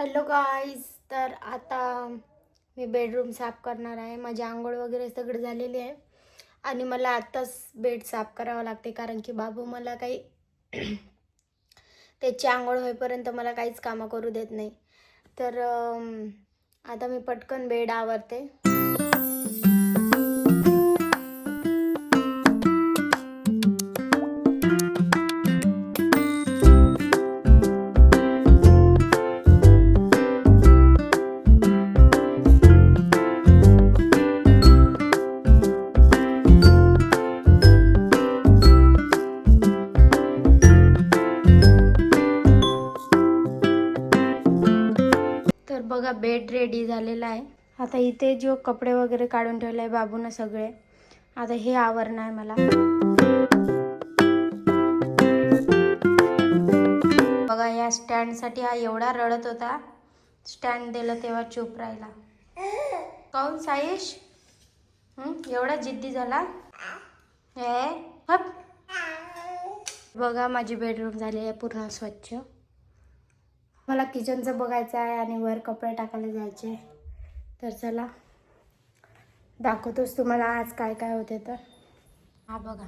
Hello guys तर आता मी bedroom साफ करणार आहे. माझी आंघोळ वगैरे सगळं झालेली आहे. आणि मला आत्ताच बेड साफ करावं लागते. कारण की बाबू मला काही त्याची आंघोळ होईपर्यंत मला काहीच कामं करू देत नाही. तर आता मी पटकन बेड आवरते. रेडी झालेला आहे. आता इथे जो कपडे वगैरे काढून ठेवले आहे बाबूनं सगळे आता हे आवरणं आहे मला. बघा या स्टँडसाठी हा एवढा रडत होता. स्टँड दिलं तेव्हा चूप राहिला. काऊन साईश? एवढा जिद्दी झाला? हे हप. बघा माझी बेडरूम झाली आहे पूर्ण स्वच्छ. मला किचनचं बघायचं आहे आणि वर कपडे टाकायला जायचे तर चला दाखवतोच तुम्हाला आज काय काय होते तर. हा बघा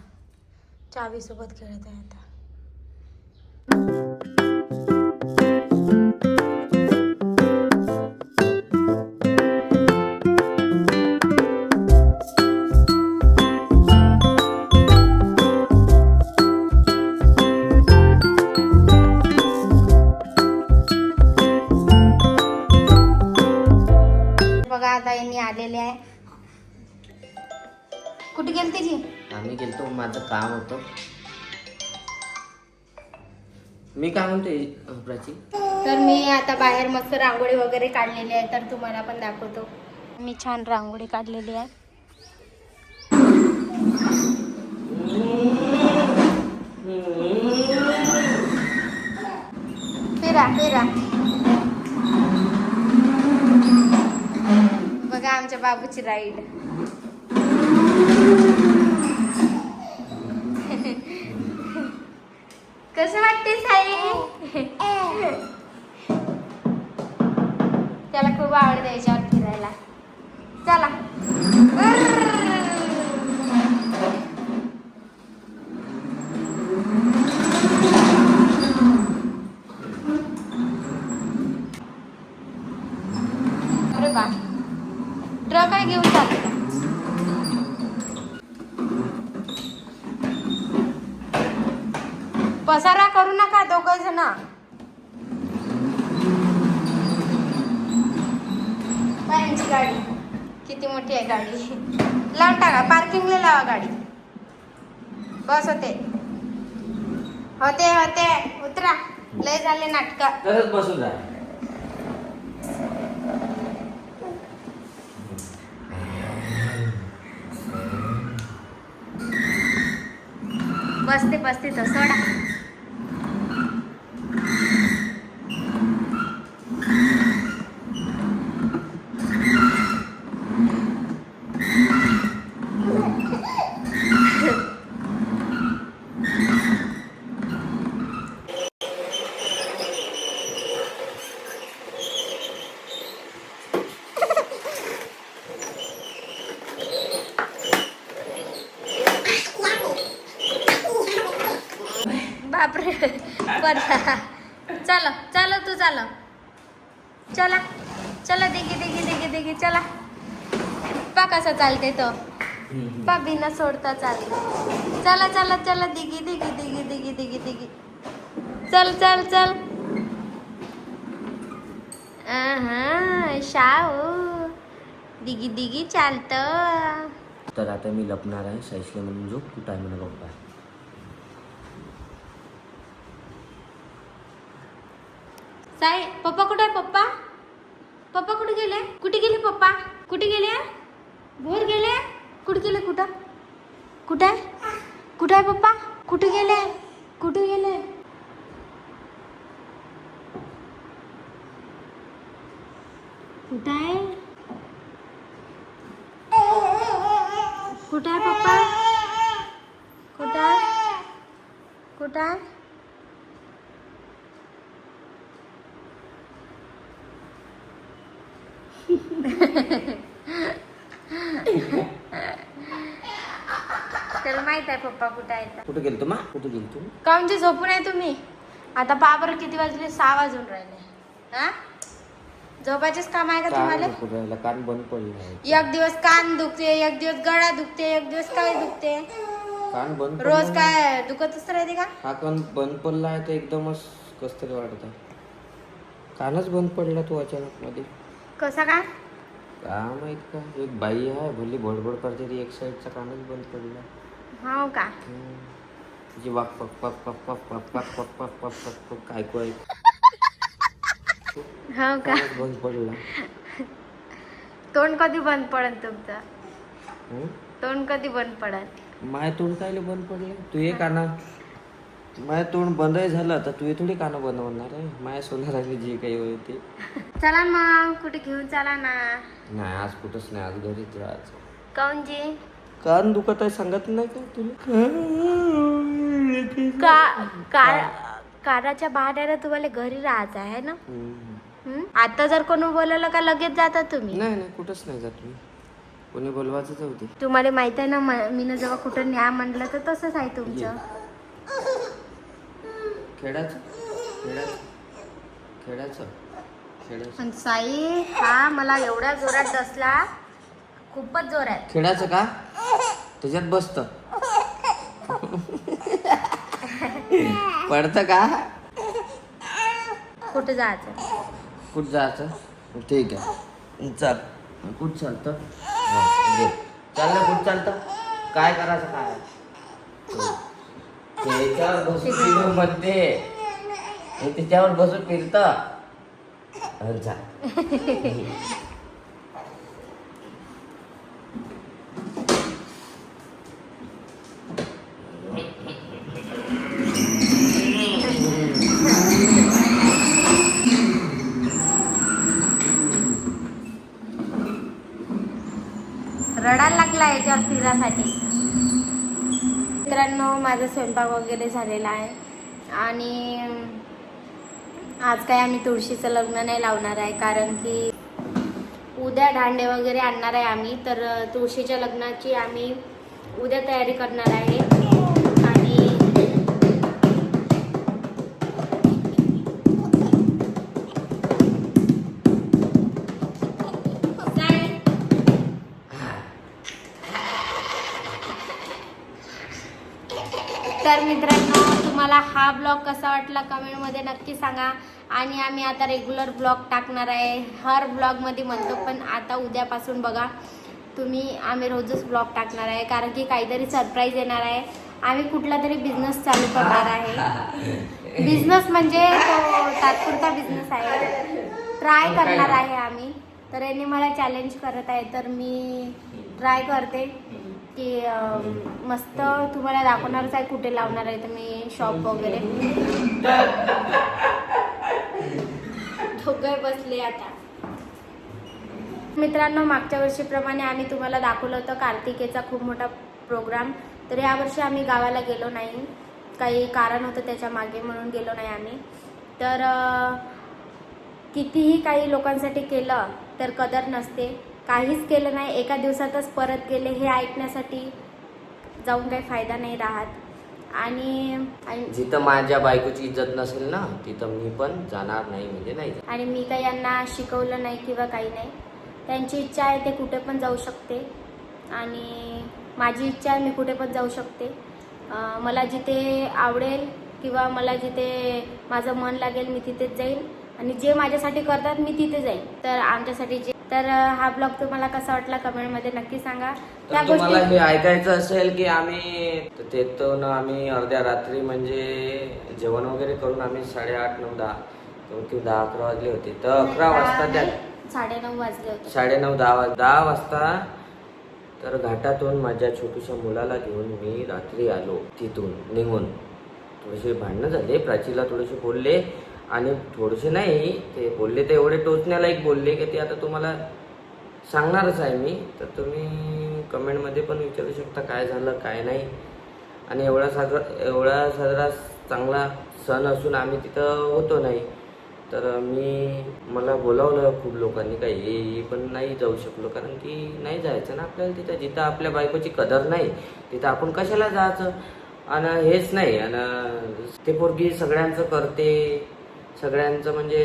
चावीसोबत खेळत आहे आता. माझं काम होतं. मी काय म्हणते प्राची तर मी आता बाहेर मस्त रांगोळी वगैरे काढलेली आहे तर तुम्हाला पण दाखवतो. मी छान रांगोळी काढलेली आहे. फिरा फिरा. बघा आमच्या बाबूची राईड अरे बा ट्रक काय घेऊन चालले पसारा करू नका दोघं जण. यांची गाडी. किती मोठी आहे गाडी. लावून टाका पार्किंगला लावा गाडी. बस होते. होते होते. उतरा. लय झाले नाटक. बसून जा. बसते बसते तर सोडा बापरे. पडला. चलो चलो तू चलो. चला चला दिघी दिघी दिघी दिगी चला. पा कसं चालते तो. पा बिना सोडता चालते चला चला चला दिगी दिगी दिगी दिगी दिगी दिगी. चल चल चल. हा शाऊ दिगी दिगी चालतं. तर आता मी लपणार आहे शैशले म्हणून जो कुठं आहे म्हणून पप्पा साई पप्पा कुठे आहे पप्पा पप्पा कुठे गेले कुठे गेले पप्पा कुठे गेले भोर गेले कुठे गेले कुठं कुठे आहे कुठे आहे पप्पा कुठे गेले कुठे गेले कुठं आहे? कुठं आहे पप्पा? कुठं? आहे कुठं? आहे त्याला माहीत आहे पप्पा कुठे आहेत कुठे गेलतो मा? कुठे गेलतो? काऊन जे झोपून आहे तुम्ही? आता पहा बरं किती वाजले? सहा वाजून राहिले. हा? झोपाचेच काम आहे का तुम्हाला कान बंद पडलं एक दिवस कान दुखते एक दिवस गळा दुखते एक दिवस काय दुखते कान बंद रोज. काय दुखतच राहते का हा कान बंद पडला आहे तर एकदमच कस तरी वाटत आहे कानच बंद पडला तू अचानक मध्ये कसा काय का माहीत का एक बाई आहे भली बडबड करते ती एक साईडचा कानच बंद पडला हो का. तिची वाक पक पक पक पक पक पक पक पक पक पक काय काय हो का? बंद पडला. तोंड कधी बंद पडन तुमचं? तोंड कधी बंद पडन? माय तोंड कायले बंद पडले? तू ये काना. माय तोंड बंदही झालं तर तू थोडी कानं बंद होणार आहे. माया सोनाराने जे काही होते चला मग कुठे घेऊन चला ना. नाही आज कुठंच नाही आज घरीच राहायचं. काऊन जी? कान दुखत आहे सांगत नाही का तुला? का कार काराच्या बहाण्याला तुम्हाला घरी राहायचं आहे ना? हम्म. आता जर कोणी बोलवलं का लगेच जाता तुम्ही? नाही नाही कुठंच नाही जात मी. कोणी बोलवायचं जाऊ दे तुम्हाला माहीत आहे ना मी जेव्हा कुठं न्या म्हणलं तर तसंच आहे तुमचं. खेळाचं? खेळाचं? खेळाचं? खेळाचं. पण साई हा मला एवढ्या जोरात डसला. खूपच जोरात. खेळाचं का? त्याच्यात बसत. पडतं का? कुठं जायचं? कुठं जायचं? ठीक आहे. चल. कुठं चालतं? चाल ना कुठं चालतं? काय करायचं काय? त्याच्यावर बसून फिरू म्हणते हे त्याच्यावर बसून फिरत. जा. माझा स्वयंपाक वगैरे झालेला आहे. आणि आज काय आम्ही तुळशीचं लग्न नाही लावणार आहे कारण की उद्या दांडे वगैरे आणणार आहे आम्ही. तर तुळशीच्या लग्नाची आम्ही उद्या तयारी करणार आहे. तर मित्रांनो तुम्हाला हा ब्लॉग कसा वाटला कमेंटमध्ये नक्की सांगा. आणि आम्ही आता रेग्युलर ब्लॉग टाकणार आहे. हर ब्लॉगमध्ये म्हणतो पण आता उद्यापासून बघा तुम्ही आम्ही रोजच ब्लॉग टाकणार आहे. कारण की काहीतरी सरप्राईज येणार आहे. आम्ही कुठला तरी बिझनेस चालू करणार आहे. बिझनेस म्हणजे तो तात्पुरता बिझनेस आहे. ट्राय करणार आहे आम्ही. तर यांनी मला चॅलेंज करत आहे तर मी ट्राय करते. की मस्त तुम्हाला दाखवणारच आहे कुठे लावणार आहे मी शॉप वगैरे? दोघं बसले आता. मित्रांनो मागच्या वर्षीप्रमाणे आम्ही तुम्हाला दाखवलं होतं कार्तिकेचा खूप मोठा प्रोग्राम तर यावर्षी आम्ही गावाला गेलो नाही. काही कारण होतं त्याच्यामागे म्हणून गेलो नाही आम्ही. तर कितीही काही लोकांसाठी केलं तर कदर नसते. काहीच केलं नाही. एका दिवसातच परत गेले. हे ऐकण्यासाठी जाऊन काही फायदा नाही राहत. आणि आणि- जिथं माझ्या बायकोची इज्जत नसेल ना तिथं मी पण जाणार नाही म्हणजे नाही जाणार. आणि मी काही यांना शिकवलं नाही किंवा काही नाही. त्यांची इच्छा आहे ते कुठे पण जाऊ शकते. आणि माझी इच्छा आहे मी कुठे पण जाऊ शकते. अं, मला जिथे आवडेल किंवा मला जिथे माझं मन लागेल मी तिथेच जाईल आणि जे माझ्यासाठी करतात मी तिथे जाईल तर आमच्यासाठी जे तर हा ब्लॉग तुम्हाला कसा वाटला कमेंटमध्ये नक्की सांगा. त्या तर तुम्हाला गोष्टी हे ऐकायचं असेल की आम्ही तिथून आम्ही अर्ध्या रात्री म्हणजे जेवण वगैरे करून आम्ही साडेआठ नऊ दहा कमी दहा अकरा वाजले होते. तर अकरा वाजता त्या साडेनऊ वाजले होते. साडेनऊ दहा वाज दहा वाजता तर घाटातून माझ्या छोट्याशा मुलाला घेऊन मी रात्री आलो तिथून निघून. थोडेसे भांडणं झाले प्राचीला थोडेसे बोलले. आणि थोडेसे नाही ते बोलले ते एवढे टोचण्यालायक बोलले की ते आता तुम्हाला सांगणारच आहे मी. तर तुम्ही कमेंटमध्ये पण विचारू शकता काय झालं काय नाही. आणि एवढा साजरा एवढा साजरा चांगला सण असून आम्ही तिथं होतो नाही. तर मी मला बोलावलं खूप लोकांनी काही ये, पण नाही जाऊ शकलो. कारण की नाही जायचं ना आपल्याला तिथं. जिथं आपल्या बायकोची कदर नाही तिथं आपण कशाला जायचं? आणि हेच नाही. आणि ते पोरगी सगळ्यांचं करते सगळ्यांचं म्हणजे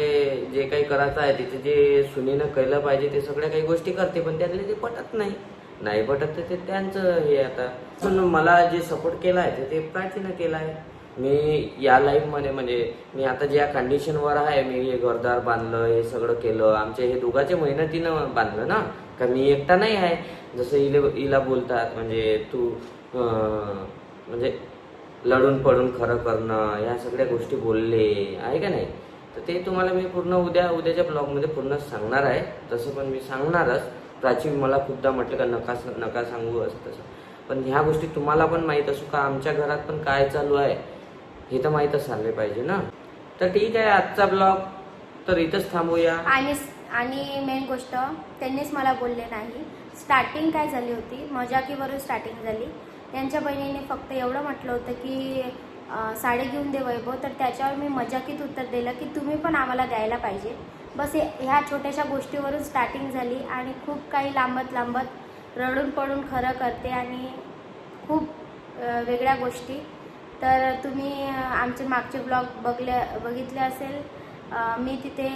जे काही करायचं आहे तिथे जे सुनीनं केलं पाहिजे ते सगळ्या काही गोष्टी करते पण त्यातले ते पटत नाही. नाही पटत तर ते त्यांचं हे आता. पण मला जे सपोर्ट केला आहे ते- ते प्राचीनं केला आहे. मी या लाईफमध्ये म्हणजे मी आता ज्या कंडिशनवर आहे मी हे घरदार बांधलं हे सगळं केलं आमच्या हे दोघांचे मेहनतीनं बांधलं ना. का मी एकटा नाही आहे. जसं इले इला बोलतात म्हणजे तू म्हणजे लढून पडून खरं करणं ह्या सगळ्या गोष्टी बोलले आहे का नाही? तर ते तुम्हाला मी पूर्ण उद्या उद्याच्या ब्लॉगमध्ये पूर्ण सांगणार आहे. तसं पण मी सांगणारच. प्राची मला खूपदा म्हटलं का नका नका सांगू असं तसं. पण ह्या गोष्टी तुम्हाला पण माहीत असू का? आमच्या घरात पण काय चालू आहे हे तर माहीतच सांगले पाहिजे ना? तर ठीक आहे आजचा ब्लॉग तर इथंच थांबूया. आणि आणि मेन गोष्ट त्यांनीच मला बोलले नाही. स्टार्टिंग काय झाली होती? मजाकीवरून स्टार्टिंग झाली. त्यांच्या बहिणीने फक्त एवढं म्हटलं होतं की साडी घेऊन दे वैभव तर त्याच्यावर मी मजाकीत उत्तर दिलं की तुम्ही पण आम्हाला द्यायला पाहिजे. बस हे ह्या छोट्याशा गोष्टीवरून स्टार्टिंग झाली आणि खूप काही लांबत लांबत रडून पडून खरं करते आणि खूप वेगळ्या गोष्टी. तर तुम्ही आमचे मागचे ब्लॉग बघले बघितले असेल मी तिथे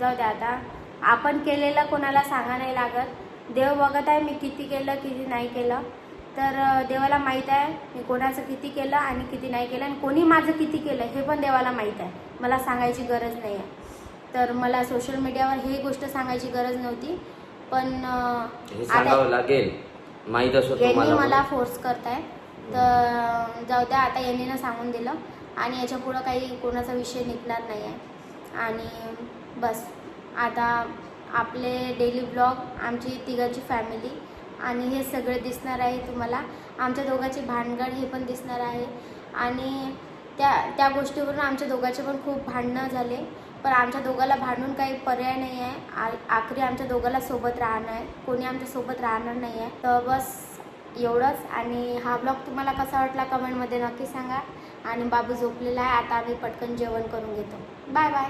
जाऊ द्या आता. आपण केलेलं कोणाला सांगा नाही लागत. देव बघत आहे मी किती केलं किती नाही केलं. तर देवाला माहीत आहे मी कोणाचं किती केलं आणि किती नाही केलं आणि कोणी माझं किती केलं हे पण देवाला माहीत आहे. मला सांगायची गरज नाही आहे. तर मला सोशल मीडियावर ही गोष्ट सांगायची गरज नव्हती. पण सांगावं लागेल. माहीत असो यांनी मला. फोर्स करताय तर जाऊ द्या आता यांनी ना सांगून दिलं. आणि याच्या पुढं काही कोणाचा विषय निघणार नाही आहे. आणि बस आता आपले डेली ब्लॉग आमची तिघाची फॅमिली आणि हे सगळे दिसणार आहे तुम्हाला. आमच्या दोघांची भानगड हे पण दिसणार आहे. आणि त्या त्या गोष्टीवरून आमच्या दोघांचे पण खूप भांडणं झाले. पण आमच्या दोघाला भांडून काही पर्याय नाही आहे. आ आखरी आमच्या दोघाला सोबत राहणार आहे. कोणी आमच्यासोबत राहणार नाही आहे. तर बस एवढंच. आणि हा ब्लॉग तुम्हाला कसा वाटला कमेंटमध्ये नक्की सांगा. आणि बाबू झोपलेला आहे. आता आम्ही पटकन जेवण करून घेतो. Bye bye.